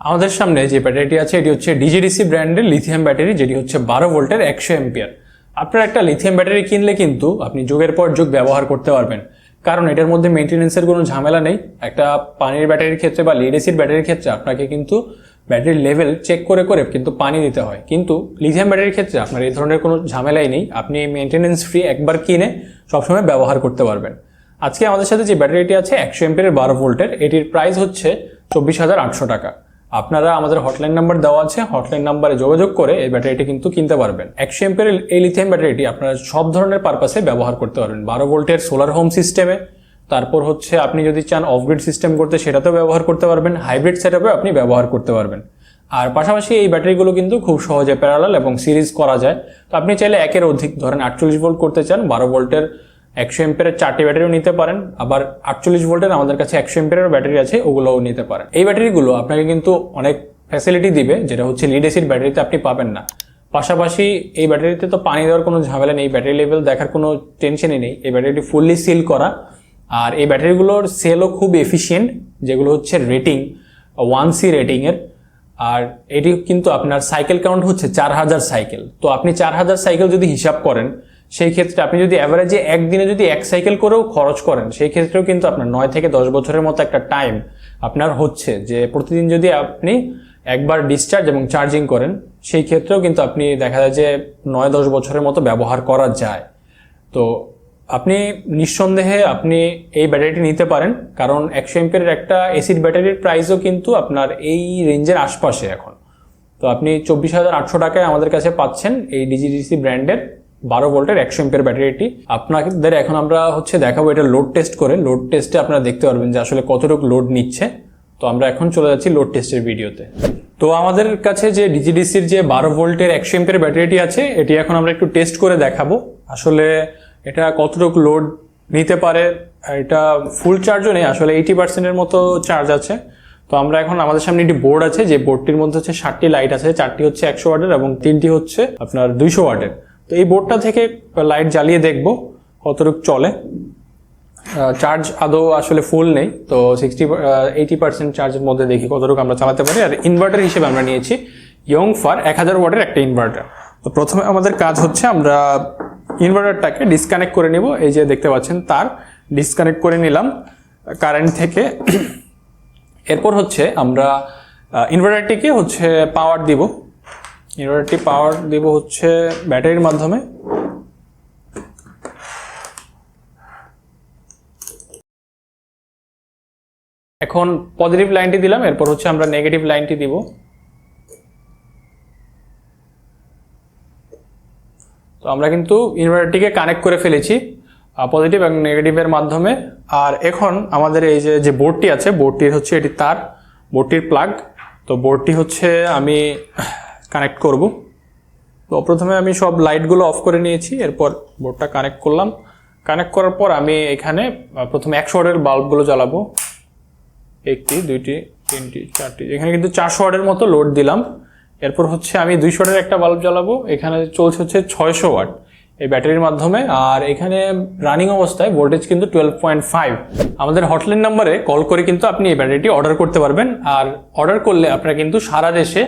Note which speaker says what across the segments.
Speaker 1: আমাদের সামনে যে ব্যাটারিটি আছে, এটি হচ্ছে ডিজিডিসি ব্র্যান্ডের লিথিয়াম ব্যাটারি যেটি হচ্ছে বারো ভোল্টের একশো এম্পিয়ার আপনার একটা লিথিয়াম ব্যাটারি কিনলে কিন্তু আপনি যুগের পর যুগ ব্যবহার করতে পারবেন। কারণ এটার মধ্যে মেনটেনেন্সের কোনো ঝামেলা নেই। একটা পানির ব্যাটারির ক্ষেত্রে বা লিড এসিড ব্যাটারির ক্ষেত্রে আপনাকে কিন্তু ব্যাটারির লেভেল চেক করে করে কিন্তু পানি দিতে হয়। কিন্তু লিথিয়াম ব্যাটারির ক্ষেত্রে আপনার এই ধরনের কোনো ঝামেলাই নেই। আপনি মেনটেনেন্স ফ্রি একবার কিনে সবসময় ব্যবহার করতে পারবেন। আজকে আমাদের সাথে যে ব্যাটারিটি আছে, একশো এম্পিয়ারের বারো ভোল্টের, এটির প্রাইস হচ্ছে চব্বিশ হাজার আটশো টাকা। আপনারা আমাদের হটলাইন নাম্বার দেওয়া আছে হটলাইন নাম্বারে যোগাযোগ করে এই ব্যাটারিটি কিন্তু কিনতে পারবেন। একশো এম্পের এই লিথিয়াম ব্যাটারিটি আপনারা সব ধরনের পারপাসে ব্যবহার করতে পারবেন। বারো ভোল্টের সোলার হোম সিস্টেমে তারপর হচ্ছে আপনি যদি চান অফগ্রিড সিস্টেম করতে, সেটাতেও ব্যবহার করতে পারবেন। হাইব্রিড সেটআপে আপনি ব্যবহার করতে পারবেন। আর পাশাপাশি এই ব্যাটারিগুলো কিন্তু খুব সহজে প্যারালাল এবং সিরিজ করা যায়। তো আপনি চাইলে একের অধিক, ধরেন আটচল্লিশ ভোল্ট করতে চান, বারো ভোল্টের একশো এম্পের চারটি ব্যাটারিও নিতে পারেন, আবার আটচল্লিশ ভোল্টের আমাদের কাছে একশো এম্পের ব্যাটারি আছে, ওগুলোও নিতে পারেন। এই ব্যাটারিগুলো আপনাকে কিন্তু অনেক ফ্যাসিলিটি দিবে, যেটা হচ্ছে লিড এসিড ব্যাটারিতে আপনি পাবেন না। পাশাপাশি এই ব্যাটারিতে তো পানি দেওয়ার কোনো ঝামেলা নেই, ব্যাটারি লেভেল দেখার কোনো টেনশনই নেই। এই ব্যাটারিটি ফুললি সিল করা। আর এই ব্যাটারিগুলোর সেলও খুব এফিসিয়েন্ট যেগুলো হচ্ছে রেটিং ওয়ান সি রেটিংয়ের আর এটি কিন্তু আপনার সাইকেল কাউন্ট হচ্ছে চার হাজার সাইকেল তো আপনি চার হাজার সাইকেল যদি হিসাব করেন সেই ক্ষেত্রে আপনি যদি অ্যাভারেজে একদিনে যদি এক সাইকেল করেও খরচ করেন, সেই ক্ষেত্রেও কিন্তু আপনার নয় থেকে দশ বছরের মতো একটা টাইম আপনার হচ্ছে। যে প্রতিদিন যদি আপনি একবার ডিসচার্জ এবং চার্জিং করেন, সেই ক্ষেত্রেও কিন্তু আপনি দেখা যায় যে নয় দশ বছরের মতো ব্যবহার করা যায়। তো আপনি নিঃসন্দেহে আপনি এই ব্যাটারিটি নিতে পারেন, কারণ একশো এম্পের একটা এসিড ব্যাটারির প্রাইসও কিন্তু আপনার এই রেঞ্জের আশপাশে এখন। তো আপনি চব্বিশ হাজার আটশো টাকায় আমাদের কাছে পাচ্ছেন এই ডিজিডিসি ব্র্যান্ডের বারো ভোল্টের একশো এম্পের ব্যাটারিটি। আপনাদের এখন আমরা হচ্ছে দেখাবো এটা লোড টেস্ট করে। লোড টেস্টে আপনারা দেখতে পারবেন যে আসলে কতটুকু লোড নিচ্ছে। তো আমরা এখন চলে যাচ্ছি লোড টেস্টের ভিডিওতে। তো আমাদের কাছে যে ডিজিডিসির যে বারো ভোল্টের একশো এম্পের ব্যাটারিটি আছে, এটি এখন আমরা একটু টেস্ট করে দেখাবো। আসলে এটা কতটুকু লোড নিতে পারে, এটা ফুল চার্জও নেই, আসলে এইটি পার্সেন্টের মতো চার্জ আছে। তো আমরা এখন আমাদের সামনে একটি বোর্ড আছে, যে বোর্ডটির মধ্যে হচ্ছে ষাটটি লাইট আছে, চারটি হচ্ছে একশো ওয়াটের এবং তিনটি হচ্ছে আপনার দুইশো ওয়াটের তো এই বোর্ডটা থেকে লাইট জ্বালিয়ে দেখব কতটুকু চলে। চার্জ আদৌ আসলে ফুল নেই, তো সিক্সটি এইটি পার্সেন্ট চার্জের মধ্যে দেখি কতটুকু আমরা চালাতে পারি। আর ইনভার্টার হিসেবে আমরা নিয়েছি ইয়ং ফার এক হাজার ওয়াটের একটা ইনভার্টার তো প্রথমে আমাদের কাজ হচ্ছে আমরা ইনভার্টারটাকে ডিসকানেক্ট করে নিব। এই যে দেখতে পাচ্ছেন তার ডিসকানেক্ট করে নিলাম কারেন্ট থেকে। এরপর হচ্ছে আমরা ইনভার্টারটিকে হচ্ছে পাওয়ার দিব। ইনভার্টারটি পাওয়ার দিব হচ্ছে ব্যাটারির মাধ্যমে। এখন পজিটিভ লাইনটি দিলাম, এরপর হচ্ছে আমরা নেগেটিভ লাইনটি দিব। তো আমরা কিন্তু ইনভার্টারটিকে কানেক্ট করে ফেলেছি পজিটিভ এবং নেগেটিভের মাধ্যমে। আর এখন আমাদের এই যে যে বোর্ডটি আছে বোর্ডটির হচ্ছে এটি তার বোর্ডটির প্লাগ তো বোর্ডটি হচ্ছে আমি কানেক্ট করব। তো প্রথমে আমি সব লাইটগুলো অফ করে নিয়েছি, এরপর বোর্ডটা কানেক্ট করলাম। কানেক্ট করার পর আমি এখানে প্রথমে একশো ওয়াটের বাল্বগুলো জ্বালাবো। একটি, দুইটি, তিনটি, চারটি, এখানে কিন্তু চারশো ওয়াটের মতো লোড দিলাম। এরপর হচ্ছে আমি দুইশো ওয়াটের একটা বাল্ব জ্বালাবো। এখানে চলছে হচ্ছে ছয়শো ওয়াট এই ব্যাটারির মাধ্যমে। আর এখানে রানিং অবস্থায় ভোল্টেজ কিন্তু টুয়েলভ পয়েন্ট ফাইভ আমাদের হটলাইন নাম্বারে কল করে কিন্তু আপনি এই ব্যাটারিটি অর্ডার করতে পারবেন। আর অর্ডার করলে আপনার কিন্তু সারা দেশে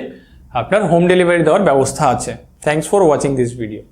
Speaker 1: আপনার হোম ডেলিভারি দেওয়ার ব্যবস্থা আছে। Thanks for watching this video